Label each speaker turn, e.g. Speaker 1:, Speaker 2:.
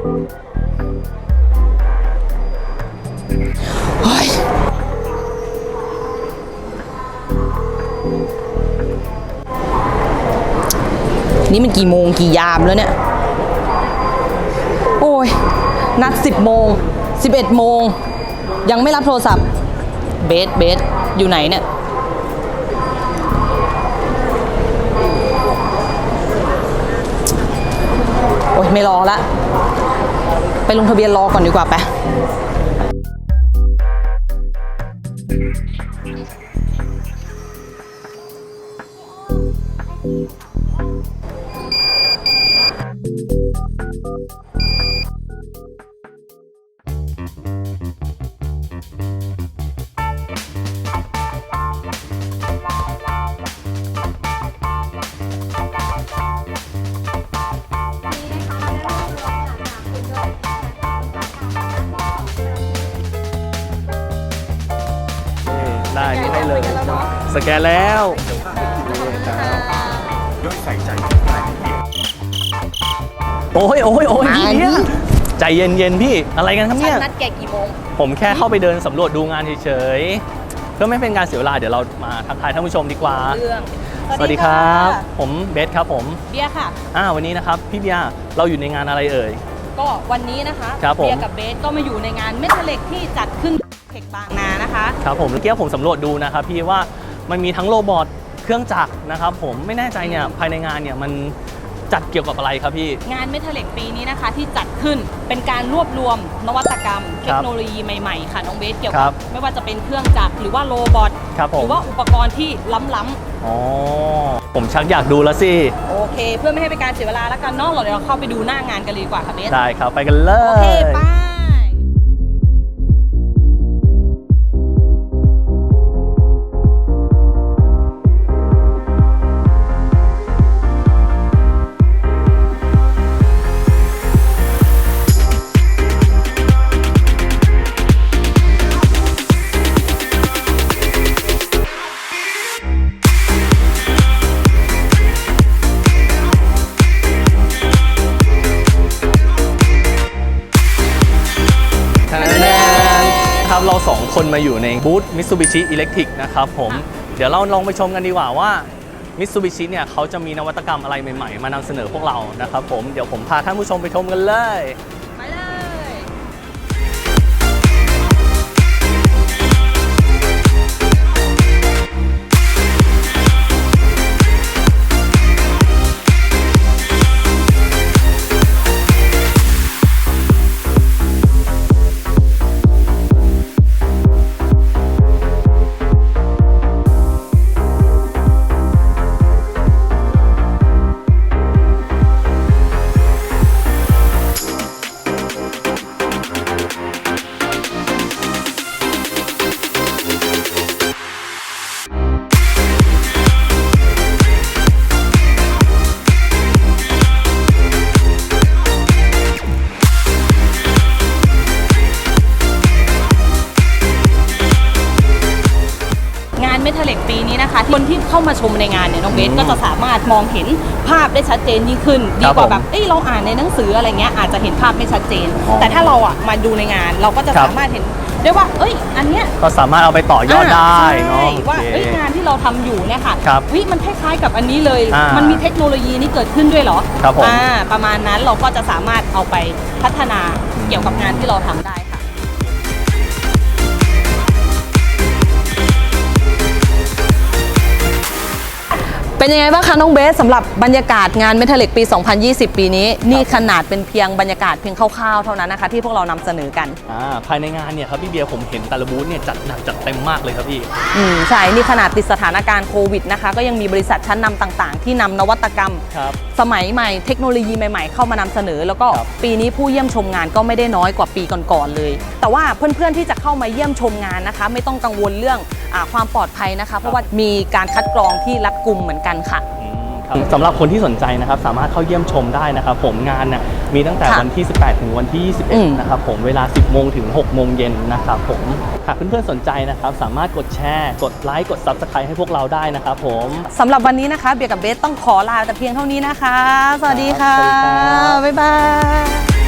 Speaker 1: เฮ้ยนี่มันกี่โมงกี่ยามแล้วเนี่ย โอ้ย นัด 10 โมง 11 โมง ยังไม่รับโทรศัพท์ เบสเบสอยู่ไหนเนี่ย โอ้ย ไม่รอละ ไปลงทะเบียนรอก่อนดีกว่าไป
Speaker 2: อืม นี่ให้เลย สแกนแล้วโอ้ยโอ้ยโอ้ยพี่
Speaker 1: มา
Speaker 2: เนี่ย
Speaker 1: นี่
Speaker 2: ใจเย็นๆพี่อะไรกันครับเนี่ย
Speaker 1: นัดแกกี่โมง
Speaker 2: ผมแค่เข้าไปเดินสำรวจดูงานเฉยๆเพื่อไม่เป็นการเสียเวลาเดี๋ยวเรามาทักทายท่านผู้ชมดีกว่า
Speaker 1: เรื่อง
Speaker 2: สวัสดีครับ ผมเบสครับผม
Speaker 1: เบียร์ค่ะ
Speaker 2: อ่าวันนี้นะครับพี่เบียร์เราอยู่ในงานอะไรเอ่ย
Speaker 1: ก็วันนี้นะคะ
Speaker 2: ครับผม
Speaker 1: เบียร์กับเบสก็มาอยู่ในงานเมทัลเล็กที่จัดขึ้น เทคบางนานะคะ
Speaker 2: ครับผมเมื่อกี้ผมสำรวจดูนะครับพี่ว่ามันมีทั้งโรบอทเครื่องจักรนะครับผมไม่แน่ใจเนี่ยภายในงานเนี่ยมันจัดเกี่ยวกับอะไรครับพี่
Speaker 1: งานเมทัลเล็กปีนี้นะคะที่จัดขึ้นเป็นการรวบรวมนวัตกรรม เทคโนโลยีใหม่ๆ ค่ะน้องเบสเกี่ยว
Speaker 2: ครั
Speaker 1: กับบไม่ว่าจะเป็นเครื่องจักรหรือว่าโรบอท
Speaker 2: ครับผ
Speaker 1: ห
Speaker 2: ม
Speaker 1: รือว่าอุปกรณ์ที่ล้ำ
Speaker 2: อ๋อผมชักอยากดูแล้วสิ
Speaker 1: ๆโอเค เพื่อไม่ให้เป็นการเสียเวลาแล้วกันเนอกเราเดี๋ยวเราเข้าไปดูหน้างานกันเลยดีกว่าค่ะเบส
Speaker 2: ได้ครับไปกันเล
Speaker 1: โอเค
Speaker 2: ย
Speaker 1: ไป
Speaker 2: ครับเราสองคนมาอยู่ในบูธ Mitsubishi Electric นะครับผมเดี๋ยวเราลองไปชมกันดีกว่าว่า Mitsubishi เนี่ยเขาจะมีนวัตกรรมอะไรใหม่ๆ มานำเสนอพวกเรานะครับผมเดี๋ยวผมพาท่านผู้ชมไปชมกันเลย
Speaker 1: นี้นะคะ คนที่เข้ามาชมในงานเนี่ยน้องเบส
Speaker 2: อืม
Speaker 1: ก็จะสามารถมองเห็นภาพได้ชัดเจนยิ่งขึ้น ดี
Speaker 2: ครับ
Speaker 1: กว่า
Speaker 2: ผม
Speaker 1: แบบเอ้ยเราอ่านในหนังสืออะไรเงี้ยอาจจะเห็นภาพไม่ชัดเจน
Speaker 2: อ๋อ
Speaker 1: แต่ถ้าเราอะมาดูในงาน เราก็จะ
Speaker 2: ครับ
Speaker 1: สามารถเห็นได้ว่า เอ้ย อันเนี้ย
Speaker 2: ก็สามารถเอาไปต่อยอดได้เนาะ
Speaker 1: ใช่
Speaker 2: โอ
Speaker 1: ว่า
Speaker 2: เค
Speaker 1: เอ้ยงานที่เราทำอยู่เนี่ยค่ะ
Speaker 2: ครับ
Speaker 1: วิมันคล้ายๆกับอันนี้เลย
Speaker 2: อ่ามั
Speaker 1: มันมีเทคโนโลยีนี้เกิดขึ้นด้วยเหรอ
Speaker 2: ครับผม
Speaker 1: อ่าประมาณนั้นเราก็จะสามารถเอาไปพัฒนาเกี่ยวกับงานที่เราทำได้ เป็นยังไงบ้างคะน้องเบสสำหรับบรรยากาศงานเมทัลเล็กปี 2020 ปีนี้ นี่ขนาดเป็นเพียงบรรยากาศเพียงคร่าวๆเท่านั้นนะคะ ที่พวกเรานำเสนอกัน
Speaker 2: อ่าภายในงานเนี่ยครับพี่เบียร์ผมเห็นแต่ละบูธเนี่ยจัดหนักจัดเต็มมากเลยครับพี่
Speaker 1: อืมใช่ นี่ขนาดติดสถานการณ์โควิดนะคะ ก็ยังมีบริษัทชั้นนำต่างๆ ที่นำนวัตกรรม
Speaker 2: ครับ
Speaker 1: สมัยใหม่เทคโนโลยีใหม่ๆ เข้ามานำเสนอ แล้วก็
Speaker 2: ครับ
Speaker 1: ปีนี้ผู้เยี่ยมชมงานก็ไม่ได้น้อยกว่าปีก่อนๆเลย แต่ว่าเพื่อนๆที่จะเข้ามาเยี่ยมชมงานนะคะ ไม่ต้องกังวลเรื่องอาความปลอดภัยนะคะ เพราะว่ามีการคัดกรองที่รัดกุมเหมือนกันค่ะ
Speaker 2: อืมครับสำหรับคนที่สนใจนะครับสามารถเข้าเยี่ยมชมได้นะครับ ผมงานเนี่ยมีตั้งแต่
Speaker 1: ค่ะ
Speaker 2: วันที่ 18 ถึงวันที่
Speaker 1: อืม
Speaker 2: 21 นะครับผมเวลา 10 โมงถึง 6 โมงเย็นนะครับผมหากเพื่อนๆสนใจนะครับสามารถกดแชร์ กดไลค์กด Subscribe ให้พวกเราได้นะครับผม
Speaker 1: สำหรับวันนี้นะคะ เบียร์กับเบสต้องขอลาแต่เพียงเท่านี้นะคะ สวัสดีค่ะ
Speaker 2: ครับสวัสดีครับ
Speaker 1: บ๊ายบาย